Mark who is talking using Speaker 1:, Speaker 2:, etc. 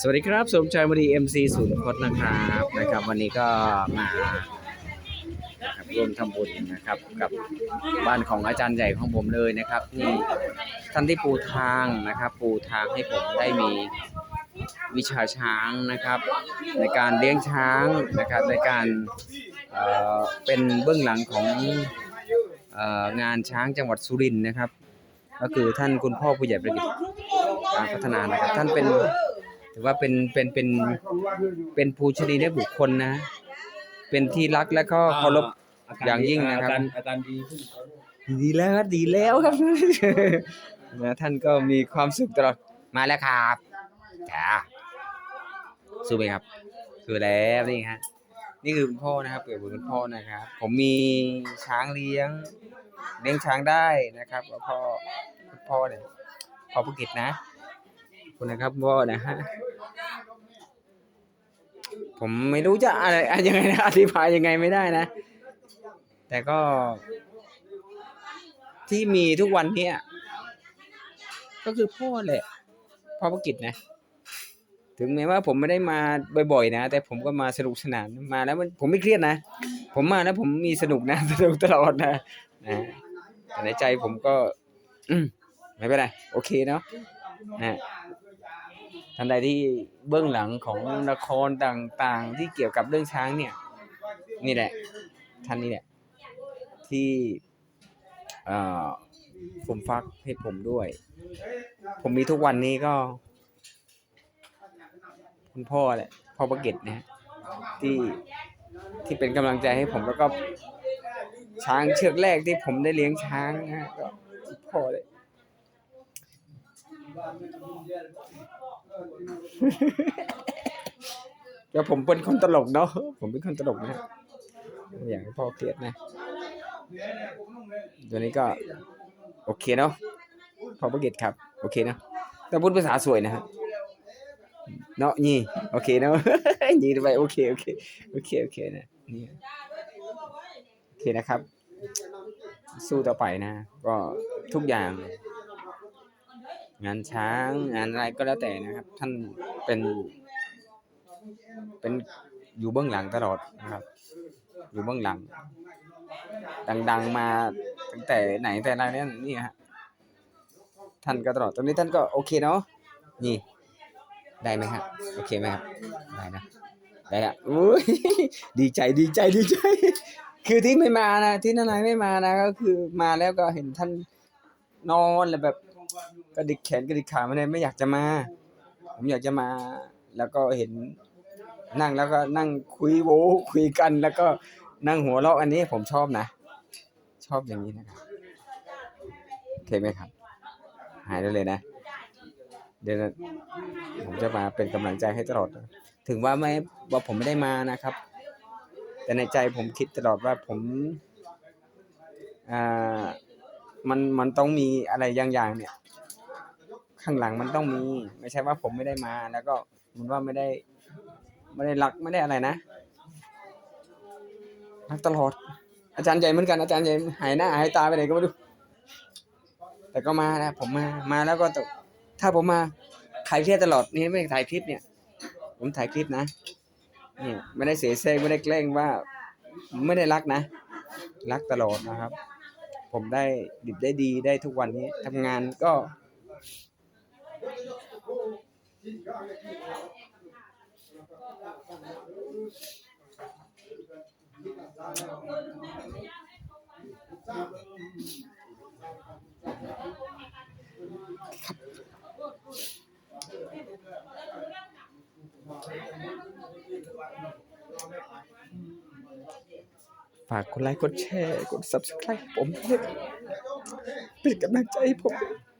Speaker 1: สวัสดีครับสมชายวดี MC ศูนย์พจน์นะครับนะครับ วันนี้ก็มาครับร่วมทำบุญนะครับ กับบ้านของอาจารย์ใหญ่ของผมเลยนะครับนี่ท่านที่ปูทางนะครับ ปูทางให้ผมได้มีวิชาช้างนะครับ ในการเลี้ยงช้างนะครับ ในการเเป็นเบื้องหลังของงานช้างจังหวัดสุรินทร์นะครับ ก็คือท่านคุณพ่อผู้ใหญ่ประดิษฐ์ การพัฒนานะครับ ท่านเป็นถือว่าเป็นเป็นเป็นเป็นผู้ชนียบุคคลนะ เป็นที่รักและก็เคารพอย่างยิ่งนะครับ
Speaker 2: อาการอาการดีขึ้น
Speaker 1: ดีแล้วครับดีแล้วครับนะท่านก็มีความสุขตลอดมาแล้วครับจ้าสู้ไหมครับสู้แล้วนี่ฮะนี่คือคุณพ่อนะครับเปิดบุญคุณพ่อนะครับ ผมมีช้างเลี้ยง เลี้ยงช้างได้นะครับแล้วพ่อคุณพ่อเนี่ยพ่อภูกิจนะขอบ คุณนะครับพ่อนะฮะผมไม่รู้จะอะไรยังไงนะอธิบายยังไงไม่ได้นะ แต่ก็ ที่มีทุกวันเนี้ยก็คือพ่อแหละพ่อประกิจนะ ถึงแม้ว่าผมไม่ได้มาบ่อยๆนะ แต่ผมก็มาสนุกสนานมาแล้วมันผมไม่เครียดนะ ผมมาแล้วผมมีสนุกนะสนุกตลอดนะนะแต่ในใจผมก็ อืมไม่เป็นไรโอเคเนาะนะ ท่านใดที่เบื้องหลังของละครต่างๆ ที่เกี่ยวกับเรื่องช้างเนี่ย นี่แหละ ท่านนี่แหละ ที่อ่อผมฟักให้ผมด้วย ผมมีทุกวันนี้ก็ คุณพ่อแหละพ่อประเกตนะที่ที่เป็นกำลังใจให้ผมแล้วก็ช้างเชือกแรกที่ผมได้เลี้ยงช้างนะก็พ่อเลย ก็ผมเป็นคนตลกเนาะผมเป็นคนตลกนะฮะไม่ากให้พ่อเครียดนะ ตัวนี้ก็ โอเคเนาะพอประเกตครับ โอเคเนาะแต่พูดภาษาสวยนะฮะเนาะนี่โอเคเนาะนี่ไปโอเคโอเคโอเคโอเคนะนี่โอเคนะครับ สู้ต่อไปนะ ก็ทุกอย่าง งานช้างงานอะไรก็แล้วแต่นะครับ ท่านเป็น เป็นอยู่เบื้องหลังตลอดนะครับ อยู่เบื้องหลัง ดัง ๆ มาตั้งแต่ไหนแต่ไรเนี่ยนี่ฮะท่านก็ตลอดตรงนี้ท่านก็โอเคเนาะนี่ได้ไหมครับโอเคไหมครับได้นะได้ละอุ้ยดีใจดีใจดีใจ คือที่ไม่มานะที่นานๆไม่มานะก็คือมาแล้วก็เห็นท่านนอนแล้วแบบ กระดิกแขนกระดิกขาไม่ได้ไม่อยากจะมา ผมอยากจะมา แล้วก็เห็นนั่งแล้วก็นั่งคุยโวคุยกัน แล้วก็นั่งหัวเราะอันนี้ผมชอบนะ ชอบอย่างนี้นะครับโอเคไหมครับ หายได้เลยนะ เดี๋ยวผมจะมาเป็นกำลังใจให้ตลอด ถึงว่าไม่ว่าผมไม่ได้มานะครับ แต่ในใจผมคิดตลอดว่าผมอ่ามันมันต้องมีอะไรอย่างอย่างเนี่ย ข้างหลังมันต้องมี ไม่ใช่ว่าผมไม่ได้มา แล้วก็มันว่าไม่ได้ ไม่ได้รักไม่ได้อะไรนะรักตลอด อาจารย์ใหญ่เหมือนกันอาจารย์ใหญ่หายหน้าหายตาไปไหนก็ไม่รู้แต่ก็มานะผมมามาแล้วก็ตถ้าผมมาถ่ายคลิปตลอดนี่ไม่ถ่ายคลิปเนี่ย ผมถ่ายคลิปนะเนี่ยไม่ได้เสียแซงไม่ได้แกล้งว่า ไม่ได้รักนะ รักตลอดนะครับ ผมได้ดิบได้ดีได้ทุกวันนี้ทำงานก็ ฝากกดไลค์ กดแชร์ กด subscribe ผมด้วยเป็นกำลังใจให้ผมด้วย